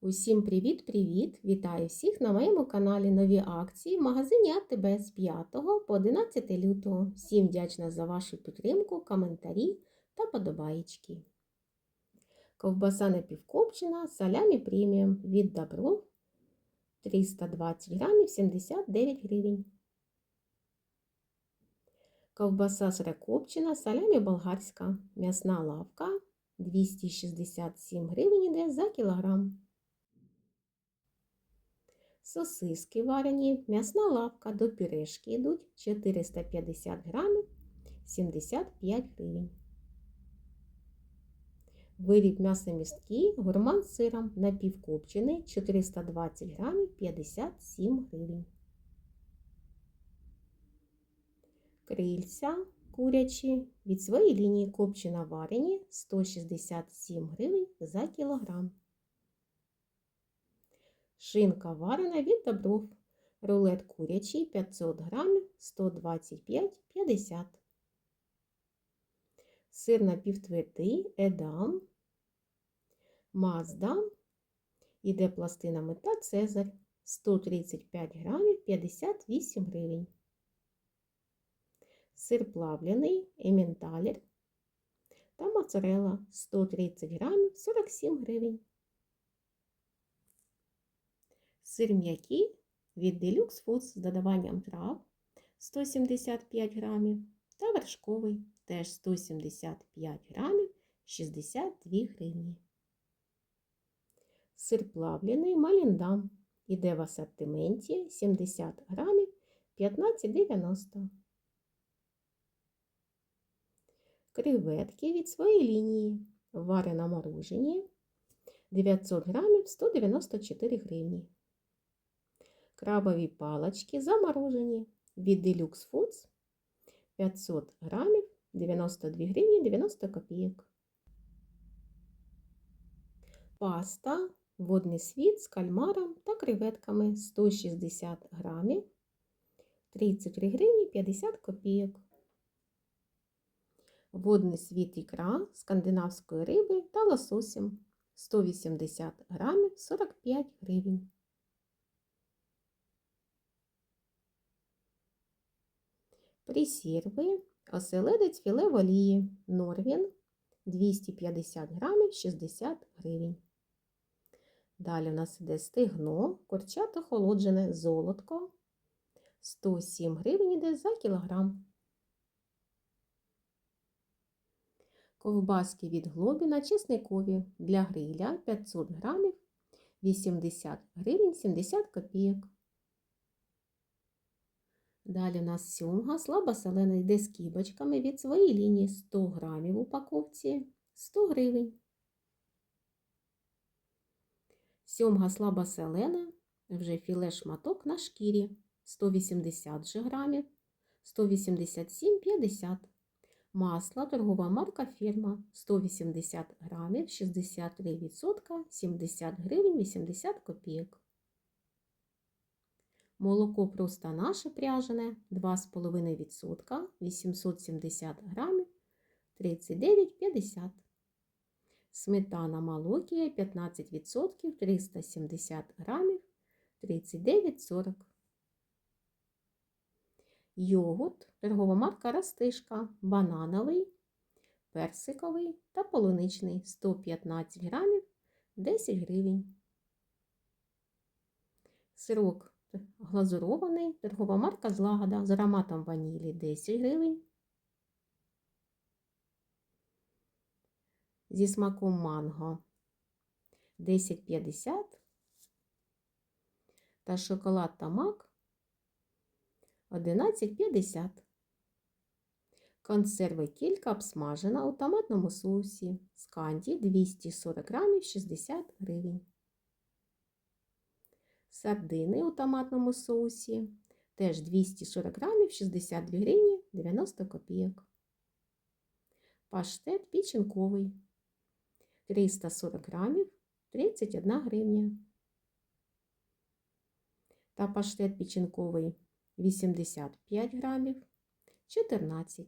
Усім привіт-привіт! Вітаю всіх на моєму каналі нові акції в магазині АТБ з 5 по 11 лютого. Всім вдячна за вашу підтримку, коментарі та подобаєчки. Ковбаса напівкопчена, салямі преміум від Добро 320 грамів 79 гривень. Ковбаса сирокопчена, салямі болгарська, м'ясна лавка 267 гривень іде за кілограм. Сосиски варені, м'ясна лавка до пюрешки йдуть 450 грамів 75 гривень. Виріб м'ясомісткий, гурман з сиром напівкопчений 420 грамів 57 гривень. Крильця курячі від своєї лінії копчена варені 167 гривень за кілограм. Шинка варена від добров. Рулет курячий 500 грамів 125,50. Сир напівтвердий Едам. Маздам. Іде пластинами та Цезарь 135 грамів 58 гривень. Сир плавлений Ементалер та моцарелла 130 грамів 47 гривень. Сир м'який від Deluxe Foods з додаванням трав 175 грамів та вершковий теж 175 грамів 62 гривні. Сир плавлений Маліндам іде в асортименті 70 грамів 15,90. Креветки від своєї лінії варено морожені 900 грамів 194 гривні. Крабові палочки заморожені від Deluxe Foods 500 грамів 92 гривні 90 копійок. Паста водний світ з кальмаром та креветками 160 грамів 33 гривні 50 копійок. Водний світ ікра скандинавської риби та лососем 180 грамів 45 гривень. Пресерви, оселедець філе в Норвін 250 грамів 60 гривень. Далі у нас іде стегно, корчато холоджене золотко 107 гривень іде за кілограм. Ковбаски від глобіна чесникові для гриля 500 грамів 80 гривень 70 копійок. Далі у нас сьомга. Слабосолена йде з кібочками від своєї лінії. 100 грамів в упаковці. 100 гривень. Сьомга. Слабосолена, вже філе шматок на шкірі. 180 же грамів, 187,50 Масло, торгова марка фірма. 180 грамів, 63%, 70 гривень 80 копійок. Молоко просто наше пряжене 2,5%, 870 грамів, 39,50. Сметана Малокія 15%, 370 грамів, 39,40. Йогурт, торгова марка Растишка, банановий, персиковий та полуничний 115 грамів, 10 гривень. Сирок глазурований, торгова марка Злагода з ароматом ванілі 10 гривень. Зі смаком манго 10,50 та шоколад та мак 11,50. Консерви кілька обсмажена у томатному соусі. Сканді 240 грамів 60 гривень. Сардини у томатному соусі. Теж 240 грамів 62 гривні 90 копійок. Паштет печінковий 340 грамів 31 гривня. Та паштет печінковий 85 грамів 14.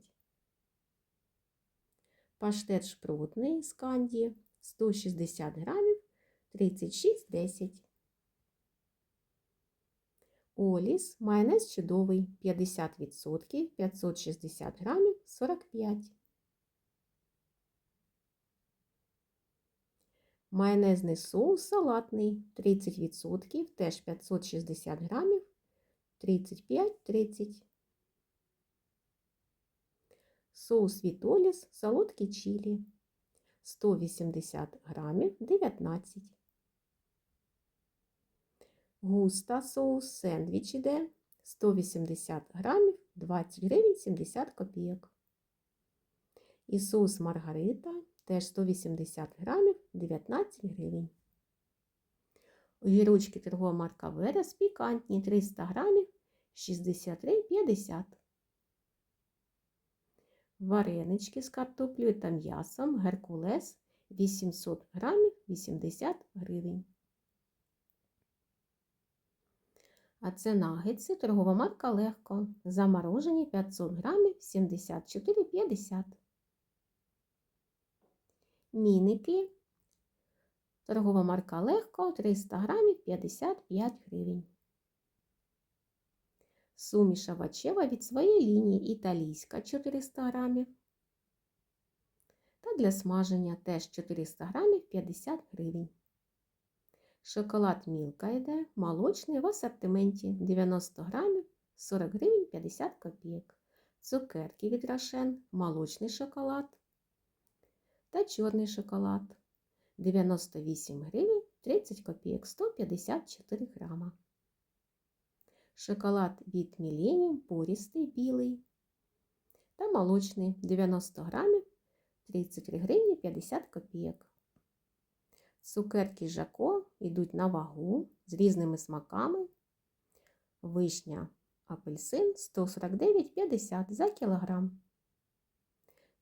Паштет шпротний з канді 160 грамів 36,10. Оліс, майонез чудовий 50%, 560 грамів 45. Майонезний соус салатний 30%, теж 560 грамів 35-30. Соус Вітоліс солодкий чилі 180 грамів 19. Густа соус сендвіч іде 180 грамів 20 гривень 70 копійок. І соус Маргарита теж 180 грамів 19 гривень. Огірочки торгова марка Верес пікантні 300 грамів 63,50. Варенички з картоплею та м'ясом Геркулес 800 грамів 80 гривень. А це нагетси, торгова марка Легко. Заморожені 500 грамів 74,50. Міники. Торгова марка Легко 300 грамів 55 гривень. Суміш овочева від своєї лінії італійська 400 грамів. Та для смаження теж 400 грамів 50 гривень. Шоколад Мілка йде, молочний в асортименті 90 грамів 40 гривень 50 копійок. Цукерки від Рошен, молочний шоколад та чорний шоколад 98 гривень 30 копійок 154 грама. Шоколад від Millennium порістий білий та молочний 90 грамів 33 гривні 50 копійок. Цукерки Жако йдуть на вагу з різними смаками. Вишня апельсин 149,50 за кілограм.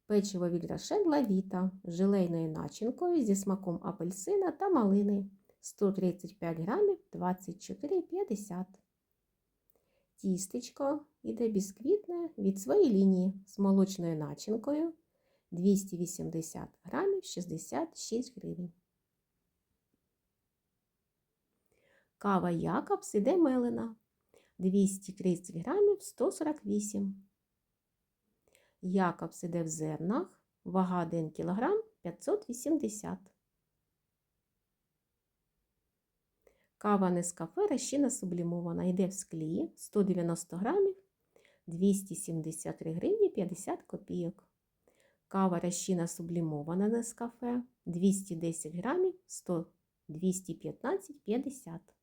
Печиво від Лавіта з желейною начинкою зі смаком апельсина та малини 135 грамів 24,50. Тістечко іде бісквітне від своєї лінії з молочною начинкою 280 грамів 66 гривень. Кава Якобс іде мелена 230 грамів 148. Якобс іде в зернах, вага 1 кг 580. Кава Нескафе розчина сублімована йде в склі 190 грамів 273 гривні 50 копійок. Кава розчина сублімована Нескафе 210 грамів 100 215,50.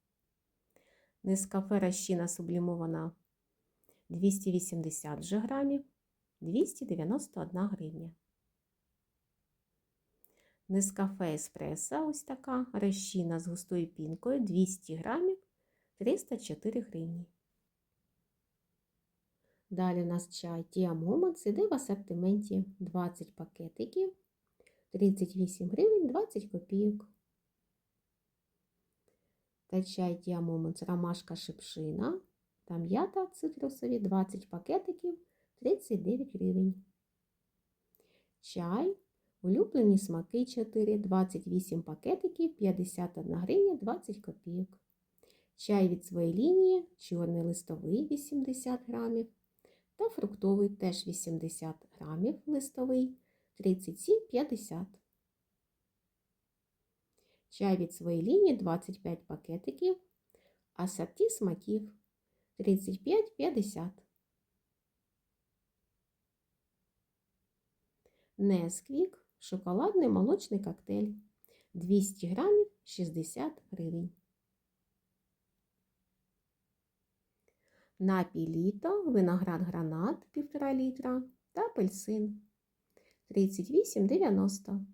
Нескафе розчина сублімована 280 же грамів 291 гривня. Нескафе еспресо ось така розчина з густою пінкою 200 грамів 304 гривні. Далі у нас чай Moments іде в асортименті 20 пакетиків 38 гривень 20 копійок. Та чай Moments ромашка шипшина та м'ята цитрусові 20 пакетиків 39 гривень. Чай Улюблені смаки 4, 28 пакетиків, 51 гривня 20 копійок. Чай від своєї лінії, чорний листовий 80 грамів та фруктовий теж 80 грамів листовий 37,50. Чай від своєї лінії 25 пакетиків, асорті смаків 35,50. Несквік шоколадний молочний коктейль 200 грамів 60 гривень. Напій літо, виноград гранат 1,5 літра та апельсин 38,90.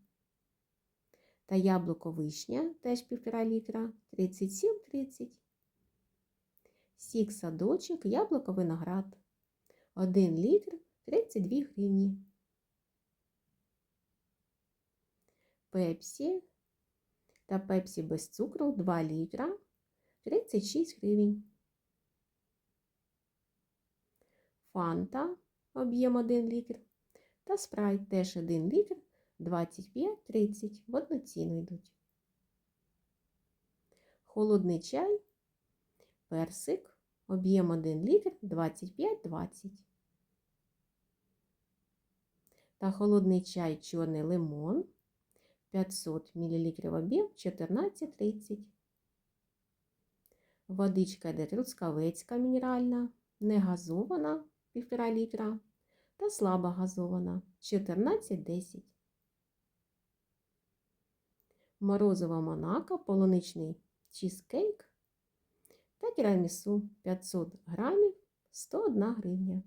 Та яблуко вишня теж 1,5 літра 37,30. Сік садочок, яблуко виноград 1 літр 32 гривні. пепсі та пепсі без цукру 2 літра 36 гривень. Фанта об'єм 1 літр та спрайт теж 1 літр 25-30 в одну ціну йдуть. холодний чай, персик, об'єм 1 літр 25-20. Та холодний чай чорний лимон 500 мл об'єм 14-30. Водичка йде трускавецька мінеральна, не газована 1,5 літра та слабо газована 14-10. Морозова Монако, полуничний чізкейк та тірамісу 500 грамів 101 гривня.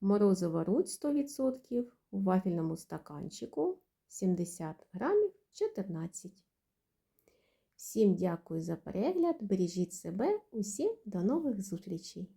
Морозова рудь 100% у вафельному стаканчику 70 грамів 14. Всім дякую за перегляд. Бережіть себе. Усім до нових зустрічей!